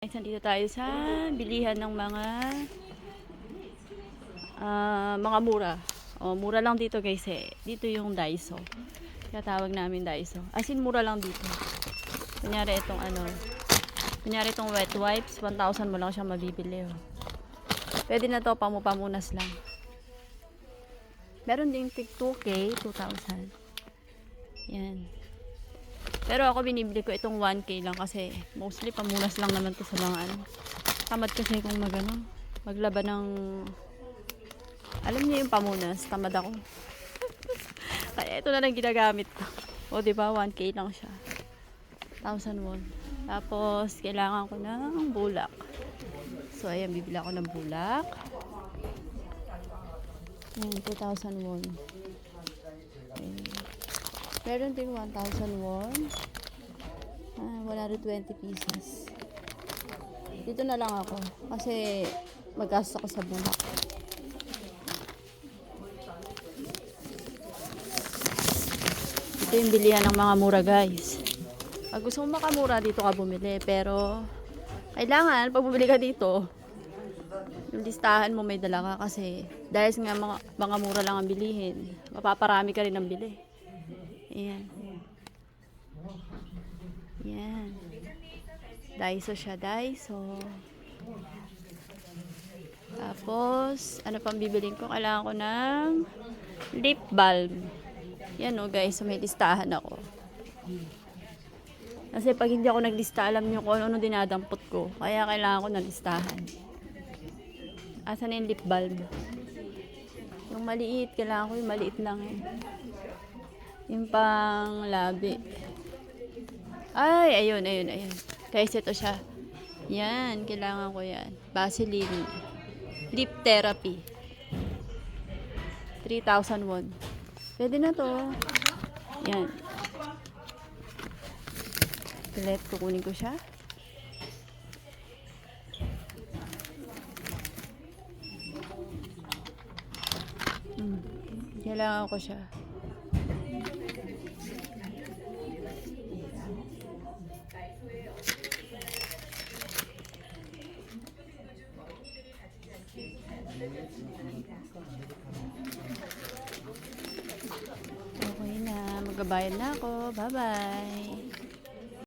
Guys, nandito tayo sa bilihan ng mga ah, mga mura. O, mura lang dito guys eh. Dito yung Daiso. Kaya tawag namin Daiso. As in, mura lang dito. Kunyari itong ano. Kunyari itong wet wipes. 1,000 mo lang siya mabibili. Oh. Pwede na to, pamupamunas lang. Meron ding tig 2K, 2,000. Yan. Pero ako binibili ko itong 1K lang kasi mostly pamunas lang naman to sa mga ano. Tamad kasi kung mag ano, maglaban ng alam niyo yung pamunas, tamad ako. Kaya ito na lang ginagamit ko. O di ba 1K lang siya. 1,000 won. Tapos kailangan ko ng bulak. So ayan, bibili ako ng bulak. Ayan, 2,000 won. Ayan. Meron din 1,000 won. Ah, 120 pieces. Dito na lang ako. Kasi magkasta ako sa bulak. Ito yung bilihan ng mga mura guys. Pag gusto mo makamura, dito ka bumili. Pero, kailangan, pag bumili ka dito, yung listahan mo may dala ka kasi dahil nga mga, mga mura lang ang bilihin, mapaparami ka rin ng bili. Ayan. Yan. Daiso siya, Daiso. Tapos, ano pang bibiling ko? Kailangan ko ng lip balm. Yan o guys, so may listahan ako. Kasi pag hindi ako naglista, alam niyo kung ano dinadampot ko. Kaya kailangan ko ng listahan. Asan yung lip balm? Yung maliit, kailangan ko yung maliit lang eh. Yung pang labi. Ay, ayun, ayun, ayun. Guys, ito siya. Yan, kailangan ko yan. Vaseline. Lip therapy. 3,000 won. Pwede na to. Yan. Let, kukunin ko siya. Hmm. Kailangan ko siya. Okay na. Magbabayad na ako. Bye-bye.